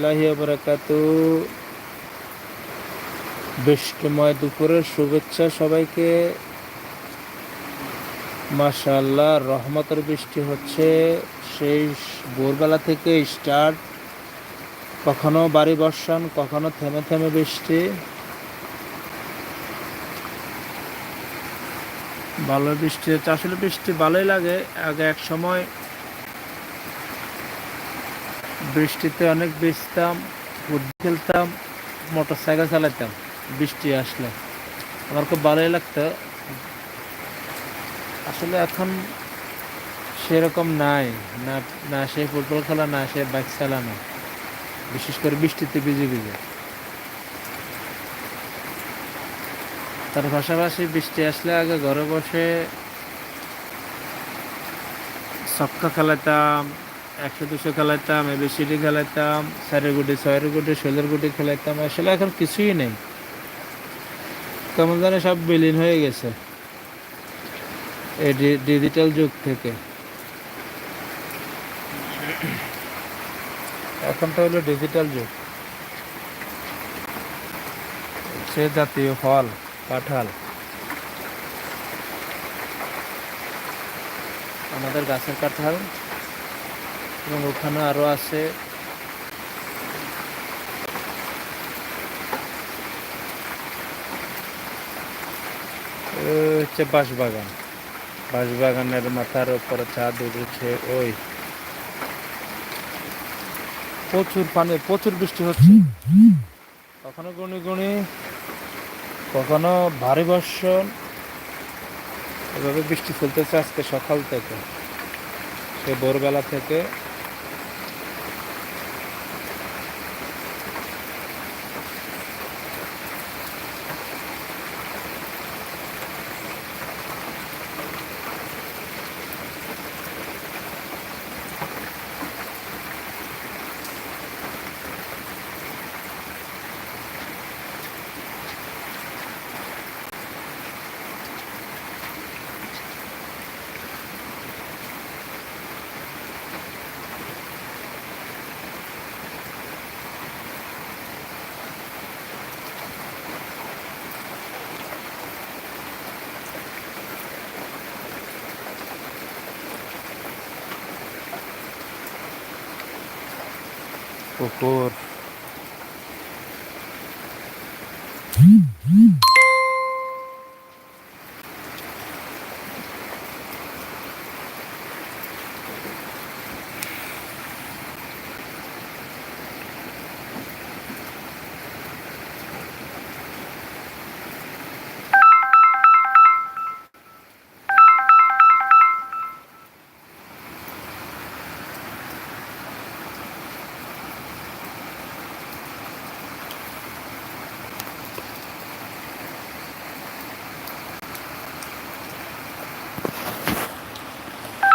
রহমতুল্লাহি বরকাত। বৃষ্টিময় দুপুরের শুভেচ্ছা সবাইকে। মাশাআল্লাহ, রহমতের বৃষ্টি হচ্ছে। সেই ভোরবেলা থেকে স্টার্ট। কখনো বাড়ি বর্ষণ, কখনো থেমে থেমে বৃষ্টি। ভালো বৃষ্টি, আসলে বৃষ্টি ভালোই লাগে। আগে এক সময় বৃষ্টিতে অনেক ভিজতাম ফুটবল খেলতাম মোটর সাইকেল চালাতাম বৃষ্টি আসলে। আমার খুব ভালোই লাগতো। আসলে এখন সেরকম নাই, না সে ফুটবল খেলা, না সে বাইক চালানো। বিশেষ করে বৃষ্টিতে ভিজে ভিজে। তার পাশাপাশি বৃষ্টি আসলে আগে ঘরে বসে সক্কা খেলাতাম একশো দুশো খেলাইতাম, এবিসিডি খেলাইতাম চারের গুটি ছয়ের গুটি ষোলোর গুটি খেলাইতাম, আসলে এখন কিছুই নেই। কেমন জানে সব বিলীন হয়ে গেছে এই ডিজিটাল যুগ থেকে। এখন তো হলো ডিজিটাল যুগ। সে জাতীয় ফল, কাঁঠাল। আমাদের গাছের কাঁঠাল এবং ওখানে আরও আছে। হচ্ছে বাঁশবাগান। বাঁশবাগানের মাথার উপরে ছাদ উঠেছে, ওই। প্রচুর পানি, প্রচুর বৃষ্টি হচ্ছে। কখনো গুনি গুনি কখনো ভারী বর্ষণ। এভাবে বৃষ্টি চলতেছে আজকে সকাল থেকে। সে ভোরবেলা থেকে। o cloro.